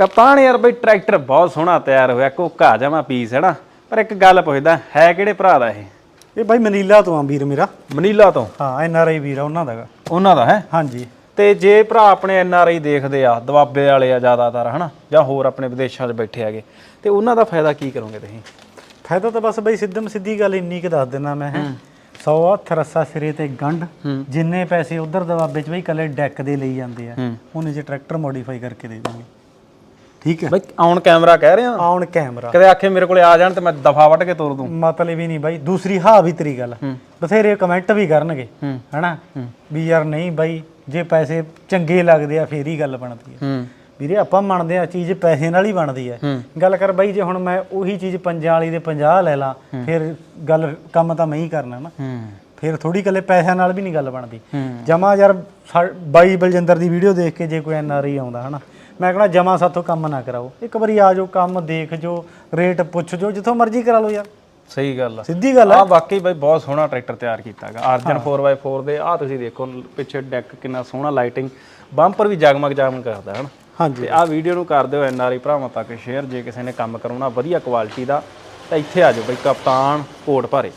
ਕਪਤਾਨ ਯਾਰ ਬਈ ਟਰੈਕਟਰ ਬਹੁਤ ਸੋਹਣਾ ਤਿਆਰ ਹੋਇਆ ਕੋਕਾ ਜਾਵਾਂ ਪੀਸ ਹੈ ਨਾ। ਪਰ ਇੱਕ ਗੱਲ ਪੁੱਛਦਾ ਹੈ ਕਿਹੜੇ ਭਰਾ ਦਾ ਇਹ? ਇਹ ਬਾਈ ਮਨੀਲਾ ਤੋਂ ਆ ਵੀਰ ਮੇਰਾ। ਮਨੀਲਾ ਤੋਂ? ਹਾਂ ਐਨ ਆਰ ਆਈ ਵੀਰ ਆ ਉਹਨਾਂ ਦਾ ਗਾ। ਉਹਨਾਂ ਦਾ ਹੈ? ਹਾਂਜੀ। ਤੇ ਜੇ ਭਰਾ ਆਪਣੇ ਐਨ ਆਰ ਆਈ ਦੇਖਦੇ ਆ ਦਵਾਬੇ ਵਾਲੇ ਆ ਜ਼ਿਆਦਾਤਰ ਹਨਾ ਜਾਂ ਹੋਰ ਆਪਣੇ ਵਿਦੇਸ਼ਾਂ 'ਚ ਬੈਠੇ ਹੈਗੇ ਤੇ ਉਹਨਾਂ ਦਾ ਫਾਇਦਾ ਕੀ ਕਰੋਗੇ ਤੁਸੀਂ? ਫਾਇਦਾ ਤਾਂ ਬਸ ਬਾਈ ਸਿੱਧਮ ਸਿੱਧੀ ਗੱਲ ਇੰਨੀ ਕੁ ਦੱਸ ਦਿੰਦਾ ਮੈਂ ਹੈ। 100 ਹੱਥ ਰੱਸਾ ਸਿਰੇ ਤੇ ਗੰਢ ਜਿੰਨੇ ਪੈਸੇ ਉਧਰ ਦਵਾਬੇ ਚ ਬਈ ਕੱਲੇ ਡੈਕ ਦੇ ਲਈ ਜਾਂਦੇ ਆ ਉਹਨੇ ਜੇ ਟਰੈਕਟਰ ਮੋਡੀਫਾਈ ਕਰਕੇ ਦੇ ਦਾਂਗੇ। ਠੀਕ ਹੈ। ਬਈ ਆਨ ਕੈਮਰਾ ਕਹਿ ਰਿਹਾ। ਆਉਣ ਕੈਮਰਾ। ਕਦੇ ਆਖੇ ਮੇਰੇ ਕੋਲੇ ਆ ਜਾਣ ਤੇ ਮੈਂ ਦਫਾ ਵੱਢ ਕੇ ਤੋਰ ਦੂੰ। ਮਤਲਬ ਹੀ ਨਹੀਂ ਬਾਈ ਦੂਸਰੀ ਹਾਂ ਵੀ ਤੇਰੀ ਗੱਲ। ਬਥੇਰੇ ਕਮੈਂਟ ਵੀ ਕਰਨਗੇ। ਹਨਾ? ਵੀ ਯਾਰ ਨਹੀਂ ਬਾਈ ਜੇ ਪੈਸੇ ਚੰਗੇ ਲੱਗਦੇ ਆ ਫੇਰ ਹੀ ਗੱਲ ਬਣਦੀ ਹੈ। ਹੂੰ। ਵੀਰੇ ਆਪਾਂ ਮੰਨਦੇ ਆ ਚੀਜ਼ ਪੈਸੇ ਨਾਲ ਹੀ ਬਣਦੀ ਹੈ। ਗੱਲ ਕਰ ਬਾਈ ਜੇ ਹੁਣ ਮੈਂ ਉਹੀ ਚੀਜ਼ ਪੰਜਾਂ ਵਾਲੀ ਦੇ 50 ਲੈ ਲਾਂ ਫਿਰ ਗੱਲ ਕੰਮ ਤਾਂ ਮੈਂ ਹੀ ਕਰਨਾ ਨਾ। ਫਿਰ ਥੋੜੀ ਕੱਲੇ ਪੈਸਿਆਂ ਨਾਲ ਵੀ ਨਹੀਂ ਗੱਲ ਬਣਦੀ। ਜਮਾ ਯਾਰ ਸਾ- ਬਾਈ ਬਲਜਿੰਦਰ ਦੀ ਵੀਡੀਓ ਦੇਖ ਕੇ ਜੇ ਕੋਈ ਐਨਆਰਆਈ ਆਉਂਦਾ ਹਨਾ? ਮੈਂ ਕਹਣਾ ਜਮਾ ਸਾਥੋਂ ਕੰਮ ਨਾ ਕਰਾਓ। ਇੱਕ ਵਾਰੀ ਆ ਜਾਓ ਕੰਮ ਦੇਖ ਜੋ ਰੇਟ ਪੁੱਛ ਜੋ ਜਿੱਥੋਂ ਮਰਜ਼ੀ ਕਰਾ ਲਓ ਯਾਰ। ਸਹੀ ਗੱਲ ਆ। ਸਿੱਧੀ ਗੱਲ ਆ। ਵਾਕਈ ਬਈ ਬਹੁਤ ਸੋਹਣਾ ਟਰੈਕਟਰ ਤਿਆਰ ਕੀਤਾ ਹੈਗਾ ਅਰਜਨ 4x4 ਦੇ ਆ ਤੁਸੀਂ ਦੇਖੋ ਪਿੱਛੇ ਡੈਕ ਕਿੰਨਾ ਸੋਹਣਾ ਲਾਈਟਿੰਗ ਬੰਪਰ ਵੀ ਜਗਮਗ ਜਗਮਗ ਕਰਦਾ ਹਨ? ਹਾਂਜੀ। ਤੇ ਆ ਵੀਡੀਓ ਨੂੰ ਕਰ ਦਿਓ ਐਨਆਰਆਈ ਭਰਾਵਾਂ ਤੱਕ ਸ਼ੇਅਰ ਜੇ ਕਿਸੇ ਨੇ ਕੰਮ ਕਰਾਉਣਾ ਵਧੀਆ ਕੁਆਲਿਟੀ ਦਾ ਤਾਂ ਇੱਥੇ ਆ ਜਾਓ ਬਈ ਕਪਤਾਨ ਕੋਟ ਭਾਰੇ।